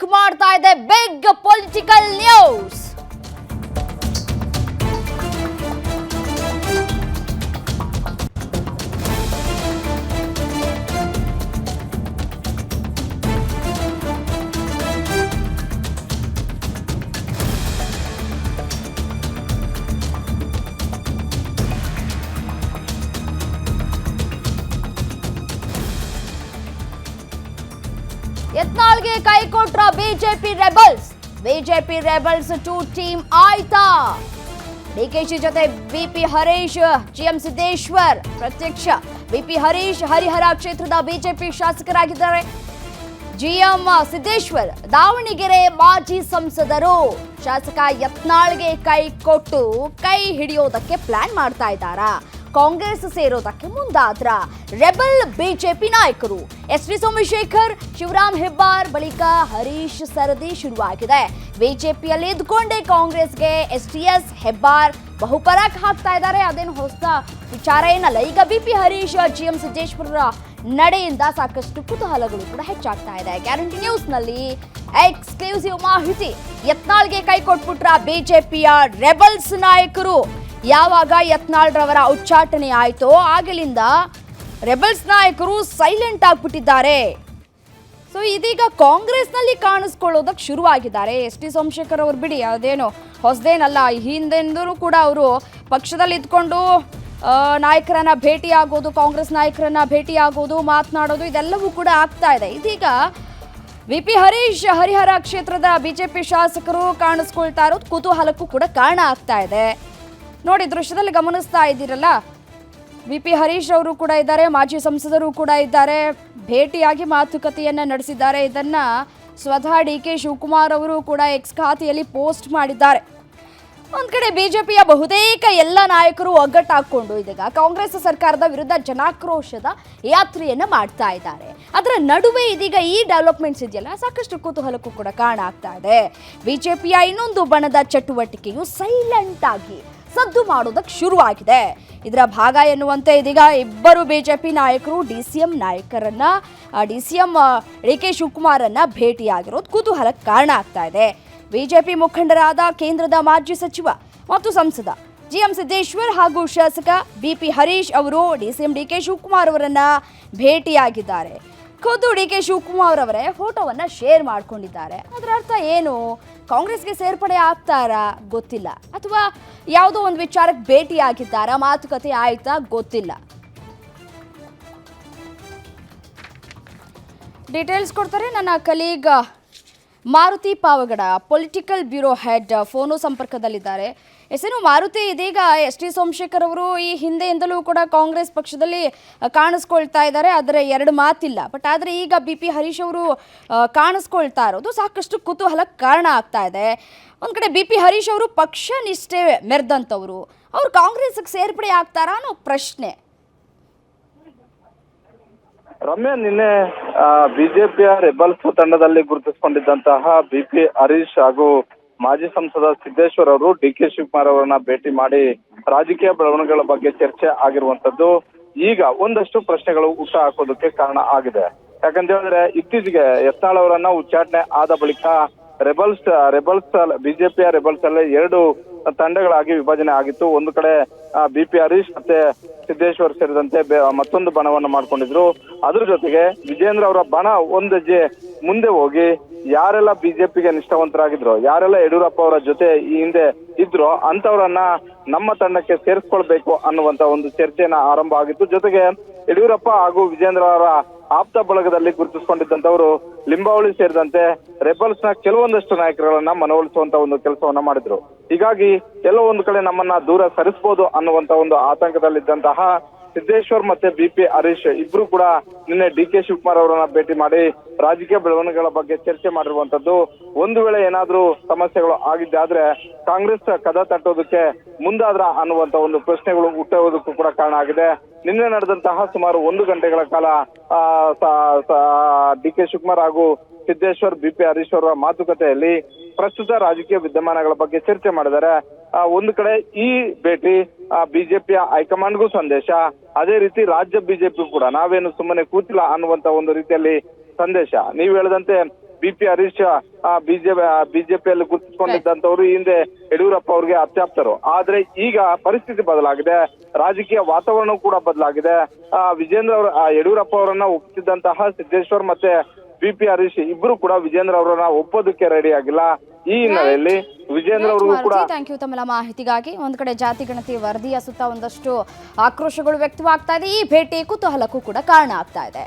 Break ಮಾಡ್ತಾ ಇದೆ big political news ಯತ್ನಾಳ್ಗೆ ಕೈ ಕೊಟ್ರ BJP rebels. BJP rebels two team ಆಯ್ತಾ? ಡಿಕೆಶಿ ಜೊತೆ ಬಿಪಿ ಹರೀಶ್, ಜಿಎಂ ಸಿದ್ದೇಶ್ವರ್ ಪ್ರತ್ಯಕ್ಷ. ಬಿಪಿ ಹರೀಶ್ ಹರಿಹರ ಕ್ಷೇತ್ರದ ಬಿಜೆಪಿ ಶಾಸಕರಾಗಿದ್ದಾರೆ. ಜಿಎಂ ಸಿದ್ದೇಶ್ವರ್, ದಾವಣಗೆರೆ ಮಾಜಿ ಸಂಸದರು. ಶಾಸಕ ಯತ್ನಾಳ್ಗೆ ಕೈ ಕೊಟ್ಟು ಕೈ ಹಿಡಿಯೋದಕ್ಕೆ ಪ್ಲಾನ್ ಮಾಡ್ತಾ ಇದ್ದಾರಾ? ಕಾಂಗ್ರೆಸ್ ಸೇರೋದಕ್ಕೆ ಮುಂದಾದ್ರ ರೆಬಲ್ ಬಿಜೆಪಿ ನಾಯಕರು. ಎಸ್ ವಿ ಸೋಮಶೇಖರ್, ಶಿವರಾಮ್ ಹೆಬ್ಬಾರ್ ಬಳಿಕ ಹರೀಶ್ ಸರದಿ ಶುರುವಾಗಿದೆ. ಬಿಜೆಪಿಯಲ್ಲಿ ಇದ್ಕೊಂಡೇ ಕಾಂಗ್ರೆಸ್ಗೆ ಎಸ್ ಟಿ ಎಸ್ ಹೆಬ್ಬಾರ್ ಬಹುಪರಾಕ್ ಹಾಕ್ತಾ ಇದ್ದಾರೆ. ಅದೇನು ಹೊಸ ವಿಚಾರ ಏನಲ್ಲ. ಈಗ B P Harish G M ಸಿದ್ದೇಶ್ವರರ ನಡೆಯಿಂದ ಸಾಕಷ್ಟು ಕುತೂಹಲಗಳು ಕೂಡ ಹೆಚ್ಚಾಗ್ತಾ ಇದೆ. ಗ್ಯಾರಂಟಿ ನ್ಯೂಸ್ನಲ್ಲಿ ಎಕ್ಸ್ಕ್ಲೂಸಿವ್ ಮಾಹಿತಿ. ಯತ್ನಾಳ್ಗೆ ಕೈ ಕೊಟ್ಬಿಟ್ರ ಬಿಜೆಪಿಯ ರೆಬಲ್ಸ್ ನಾಯಕರು. ಯಾವಾಗ ಯತ್ನಾಳ್ ರವರ ಉಚ್ಚಾಟನೆ ಆಯ್ತೋ ಆಗಲಿಂದ ರೆಬಲ್ಸ್ ನಾಯಕರು ಸೈಲೆಂಟ್ ಆಗ್ಬಿಟ್ಟಿದ್ದಾರೆ. ಸೊ ಇದೀಗ ಕಾಂಗ್ರೆಸ್ನಲ್ಲಿ ಕಾಣಿಸ್ಕೊಳ್ಳೋದಕ್ಕೆ ಶುರುವಾಗಿದ್ದಾರೆ. ಎಸ್ ಟಿ ಸೋಮಶೇಖರ್ ಅವ್ರು ಬಿಡಿ, ಅದೇನು ಹೊಸದೇನಲ್ಲ ಹಿಂದೆಂದರೂ ಕೂಡ ಅವರು ಪಕ್ಷದಲ್ಲಿ ಇದ್ಕೊಂಡು ನಾಯಕರನ್ನ ಭೇಟಿ ಆಗೋದು, ಕಾಂಗ್ರೆಸ್ ನಾಯಕರನ್ನ ಭೇಟಿ ಆಗೋದು, ಮಾತನಾಡೋದು, ಇದೆಲ್ಲವೂ ಕೂಡ ಆಗ್ತಾ ಇದೆ. ಇದೀಗ ವಿ ಪಿ ಹರೀಶ್ ಹರಿಹರ ಕ್ಷೇತ್ರದ ಬಿಜೆಪಿ ಶಾಸಕರು ಕಾಣಿಸ್ಕೊಳ್ತಾ ಇರೋದು ಕುತೂಹಲಕ್ಕೂ ಕೂಡ ಕಾರಣ ಆಗ್ತಾ ಇದೆ. ನೋಡಿ, ದೃಶ್ಯದಲ್ಲಿ ಗಮನಿಸ್ತಾ ಇದ್ದೀರಲ್ಲ? ವಿ ಪಿ ಹರೀಶ್ ಅವರು ಕೂಡ ಇದ್ದಾರೆ, ಮಾಜಿ ಸಂಸದರು ಕೂಡ ಇದ್ದಾರೆ. ಭೇಟಿಯಾಗಿ ಮಾತುಕತೆಯನ್ನ ನಡೆಸಿದ್ದಾರೆ. ಇದನ್ನ ಸ್ವತಃ ಡಿ ಕೆ ಶಿವಕುಮಾರ್ ಅವರು ಕೂಡ ಎಕ್ಸ್ ಖಾತೆಯಲ್ಲಿ ಪೋಸ್ಟ್ ಮಾಡಿದ್ದಾರೆ. ಒಂದ್ ಕಡೆ ಬಿಜೆಪಿಯ ಬಹುತೇಕ ಎಲ್ಲ ನಾಯಕರು ಒಗ್ಗಟ್ಟಾಕೊಂಡು ಇದೀಗ ಕಾಂಗ್ರೆಸ್ ಸರ್ಕಾರದ ವಿರುದ್ಧ ಜನಾಕ್ರೋಶದ ಯಾತ್ರೆಯನ್ನ ಮಾಡ್ತಾ ಇದ್ದಾರೆ. ಅದರ ನಡುವೆ ಇದೀಗ ಈ ಡೆವಲಪ್ಮೆಂಟ್ಸ್ ಇದೆಯಲ್ಲ, ಸಾಕಷ್ಟು ಕುತೂಹಲಕ್ಕೂ ಕೂಡ ಕಾಣ ಆಗ್ತಾ ಇದೆ. ಬಿಜೆಪಿಯ ಇನ್ನೊಂದು ಬಣದ ಚಟುವಟಿಕೆಯು ಸೈಲೆಂಟ್ ಆಗಿ ಸದ್ದು ಮಾಡೋದಕ್ಕೆ ಶುರುವಾಗಿದೆ. ಇದರ ಭಾಗ ಎನ್ನುವಂತೆ ಇದೀಗ ಇಬ್ಬರು ಬಿಜೆಪಿ ನಾಯಕರು, ಡಿ ಸಿ ಎಂ ನಾಯಕರನ್ನ D C M D K ಶಿವಕುಮಾರನ್ನ ಭೇಟಿಯಾಗಿರೋದು ಕುತೂಹಲಕ್ಕೆ ಕಾರಣ ಆಗ್ತಾ ಇದೆ. ಬಿಜೆಪಿ ಮುಖಂಡರಾದ ಕೇಂದ್ರದ ಮಾಜಿ ಸಚಿವ ಮತ್ತು ಸಂಸದ ಜಿ ಎಂ ಸಿದ್ದೇಶ್ವರ್ ಹಾಗೂ ಶಾಸಕ ಬಿ ಪಿ ಹರೀಶ್ ಅವರು D C M, D K Shivakumar ಅವರನ್ನ ಭೇಟಿಯಾಗಿದ್ದಾರೆ. ಖುದ್ದು ಡಿ ಕೆ ಶಿವಕುಮಾರ್ ಅವರೇ ಫೋಟೋವನ್ನ ಶೇರ್ ಮಾಡ್ಕೊಂಡಿದ್ದಾರೆ. ಅದರ ಅರ್ಥ ಏನು? ಕಾಂಗ್ರೆಸ್ಗೆ ಸೇರ್ಪಡೆ ಆಗ್ತಾರಾ? ಗೊತ್ತಿಲ್ಲ. ಅಥವಾ ಯಾವುದೋ ಒಂದು ವಿಚಾರಕ್ಕೆ ಭೇಟಿ ಆಗಿದ್ದಾರಾ ಮಾತುಕತೆ ಆಯ್ತಾ? ಗೊತ್ತಿಲ್ಲ. ಡೀಟೇಲ್ಸ್ ಕೊಡ್ತಾರೆ ನನ್ನ colleague Maruti Pavagada political bureau head phone ಸಂಪರ್ಕದಲ್ಲಿದ್ದಾರೆ. ಎಸೇನು ಮಾರುತಿ, ಇದೀಗ ಎಸ್ ಟಿ ಸೋಮಶೇಖರ್ ಅವರು ಈ ಹಿಂದೆಯಿಂದಲೂ ಕೂಡ ಕಾಂಗ್ರೆಸ್ ಪಕ್ಷದಲ್ಲಿ ಕಾಣಿಸ್ಕೊಳ್ತಾ ಇದ್ದಾರೆ. ಆದರೆ ಎರಡು ಮಾತಿಲ್ಲ. ಬಟ್ ಆದರೆ ಈಗ ಬಿ ಪಿ ಹರೀಶ್ ಅವರು ಕಾಣಿಸ್ಕೊಳ್ತಾ ಇರೋದು ಸಾಕಷ್ಟು ಕುತೂಹಲಕ್ಕೆ ಕಾರಣ ಆಗ್ತಾ ಇದೆ. ಒಂದು ಕಡೆ ಬಿ ಪಿ ಹರೀಶ್ ಅವರು ಪಕ್ಷ ನಿಷ್ಠೆ ಮೆರೆದಂಥವ್ರು. ಅವ್ರು ಕಾಂಗ್ರೆಸ್ಗೆ ಸೇರ್ಪಡೆ ಆಗ್ತಾರಾ ಅನ್ನೋ ಪ್ರಶ್ನೆ. ರಮ್ಯಾ, ನಿನ್ನೆ ಬಿಜೆಪಿಯ ರೆಬಲ್ಸ್ ತಂಡದಲ್ಲಿ ಗುರುತಿಸಿಕೊಂಡಿದ್ದಂತಹ ಬಿ ಪಿ ಹರೀಶ್ ಹಾಗೂ ಮಾಜಿ ಸಂಸದ ಸಿದ್ದೇಶ್ವರ್ ಅವರು ಡಿ ಕೆ ಶಿವಕುಮಾರ್ ಅವರನ್ನ ಭೇಟಿ ಮಾಡಿ ರಾಜಕೀಯ ಬೆಳವಣಿಗೆಗಳ ಬಗ್ಗೆ ಚರ್ಚೆ ಆಗಿರುವಂತದ್ದು. ಈಗ ಒಂದಷ್ಟು ಪ್ರಶ್ನೆಗಳು ಹುಟ್ಟ ಹಾಕೋದಕ್ಕೆ ಕಾರಣ ಆಗಿದೆ. ಯಾಕಂತ ಹೇಳಿದ್ರೆ ಇತ್ತೀಚೆಗೆ ಯತ್ನಾಳ್ ಅವರನ್ನ ಉಚ್ಚಾಟನೆ ಆದ ಬಳಿಕ ರೆಬಲ್ಸ್ ರೆಬಲ್ಸ್ ಬಿಜೆಪಿಯ ರೆಬಲ್ಸ್ ಅಲ್ಲಿ ಎರಡು ತಂಡಗಳಾಗಿ ವಿಭಜನೆ ಆಗಿತ್ತು. ಒಂದು ಕಡೆ ಬಿ ಪಿ ಹರೀಶ್ ಮತ್ತೆ ಸಿದ್ದೇಶ್ವರ್ ಸೇರಿದಂತೆ ಮತ್ತೊಂದು ಬಣವನ್ನು ಮಾಡ್ಕೊಂಡಿದ್ರು. ಅದ್ರ ಜೊತೆಗೆ ವಿಜೇಂದ್ರ ಅವರ ಬಣ ಒಂದು ಮುಂದೆ ಹೋಗಿ ಯಾರೆಲ್ಲ ಬಿಜೆಪಿಗೆ ನಿಷ್ಠಾವಂತರಾಗಿದ್ರು, ಯಾರೆಲ್ಲ ಯಡಿಯೂರಪ್ಪ ಅವರ ಜೊತೆ ಈ ಹಿಂದೆ ಇದ್ರು ಅಂತವರನ್ನ ನಮ್ಮ ತಂಡಕ್ಕೆ ಸೇರಿಸ್ಕೊಳ್ಬೇಕು ಅನ್ನುವಂತ ಒಂದು ಚರ್ಚೆಯನ್ನ ಆರಂಭ ಆಗಿತ್ತು. ಜೊತೆಗೆ ಯಡಿಯೂರಪ್ಪ ಹಾಗೂ ವಿಜೇಂದ್ರ ಅವರ ಆಪ್ತ ಬಳಗದಲ್ಲಿ ಗುರುತಿಸಿಕೊಂಡಿದ್ದಂತವರು ಲಿಂಬಾವಳಿ ಸೇರಿದಂತೆ ರೆಬಲ್ಸ್ನ ಕೆಲವೊಂದಷ್ಟು ನಾಯಕರುಗಳನ್ನ ಮನವೊಲಿಸುವಂತ ಒಂದು ಕೆಲಸವನ್ನ ಮಾಡಿದ್ರು. ಹೀಗಾಗಿ ಕೆಲವೊಂದು ಕಡೆ ನಮ್ಮನ್ನ ದೂರ ಸರಿಸಬಹುದು ಅನ್ನುವಂತ ಒಂದು ಆತಂಕದಲ್ಲಿದ್ದಂತಹ ಸಿದ್ದೇಶ್ವರ್ ಮತ್ತೆ ಬಿ ಪಿ ಹರೀಶ್ ಇಬ್ರು ಕೂಡ ನಿನ್ನೆ ಡಿ ಕೆ ಶಿವಕುಮಾರ್ ಅವರನ್ನ ಭೇಟಿ ಮಾಡಿ ರಾಜಕೀಯ ಬೆಳವಣಿಗೆಗಳ ಬಗ್ಗೆ ಚರ್ಚೆ ಮಾಡಿರುವಂತದ್ದು ಒಂದು ವೇಳೆ ಏನಾದ್ರೂ ಸಮಸ್ಯೆಗಳು ಆಗಿದ್ದಾದ್ರೆ ಕಾಂಗ್ರೆಸ್ ಕದ ತಟ್ಟೋದಕ್ಕೆ ಮುಂದಾದ್ರ ಅನ್ನುವಂತ ಒಂದು ಪ್ರಶ್ನೆಗಳು ಹುಟ್ಟುವುದಕ್ಕೂ ಕೂಡ ಕಾರಣ ಆಗಿದೆ. ನಿನ್ನೆ ನಡೆದಂತಹ ಸುಮಾರು ಒಂದು ಗಂಟೆಗಳ ಕಾಲ ಡಿ ಕೆ ಶಿವಕುಮಾರ್ ಹಾಗೂ ಸಿದ್ದೇಶ್ವರ್ ಬಿ ಪಿ ಹರೀಶ್ ಅವರ ಮಾತುಕತೆಯಲ್ಲಿ ಪ್ರಸ್ತುತ ರಾಜಕೀಯ ವಿದ್ಯಮಾನಗಳ ಬಗ್ಗೆ ಚರ್ಚೆ ಮಾಡಿದ್ದಾರೆ. ಒಂದು ಕಡೆ ಈ ಭೇಟಿ ಬಿಜೆಪಿಯ ಹೈಕಮಾಂಡ್ಗೂ ಸಂದೇಶ. ಅದೇ ರೀತಿ ರಾಜ್ಯ ಬಿಜೆಪಿ ಕೂಡ ನಾವೇನು ಸುಮ್ಮನೆ ಕೂತಿಲ್ಲ ಅನ್ನುವಂತ ಒಂದು ರೀತಿಯಲ್ಲಿ ಸಂದೇಶ. ನೀವು ಹೇಳಿದಂತೆ ಬಿ ಪಿ ಹರೀಶ್ ಬಿಜೆಪಿ ಬಿಜೆಪಿಯಲ್ಲಿ ಗುರುತಿಸಿಕೊಂಡಿದ್ದಂತವ್ರು ಹಿಂದೆ ಯಡಿಯೂರಪ್ಪ ಅವ್ರಿಗೆ ಅತ್ಯಾಪ್ತರು. ಆದ್ರೆ ಈಗ ಪರಿಸ್ಥಿತಿ ಬದಲಾಗಿದೆ. ರಾಜಕೀಯ ವಾತಾವರಣ ಕೂಡ ಬದಲಾಗಿದೆ. ಆ, ವಿಜೇಂದ್ರ ಅವರ ಯಡಿಯೂರಪ್ಪ ಅವರನ್ನ ಒಪ್ಪಿಸಿದಂತಹ ಸಿದ್ದೇಶ್ವರ್ ಮತ್ತೆ ಬಿ ಪಿ ಹರೀಶ್ ಇಬ್ರು ಕೂಡ ವಿಜೇಂದ್ರ ಅವರನ್ನ ಒಪ್ಪೋದಕ್ಕೆ ರೆಡಿ ಆಗಿಲ್ಲ. ಈ ಹಿನ್ನೆಲೆಯಲ್ಲಿ ವಿಜೇಂದ್ರ ಅವ್ರಿಗೂ ಕೂಡ ಥ್ಯಾಂಕ್ ಯು ತಮ್ಮ ಮಾಹಿತಿಗಾಗಿ ಒಂದ್ ಕಡೆ ಜಾತಿ ಗಣತಿ ವರದಿಯ ಸುತ್ತ ಒಂದಷ್ಟು ಆಕ್ರೋಶಗಳು ವ್ಯಕ್ತವಾಗ್ತಾ ಇದೆ. ಈ ಭೇಟಿ ಕುತೂಹಲಕ್ಕೂ ಕೂಡ ಕಾರಣ ಆಗ್ತಾ ಇದೆ.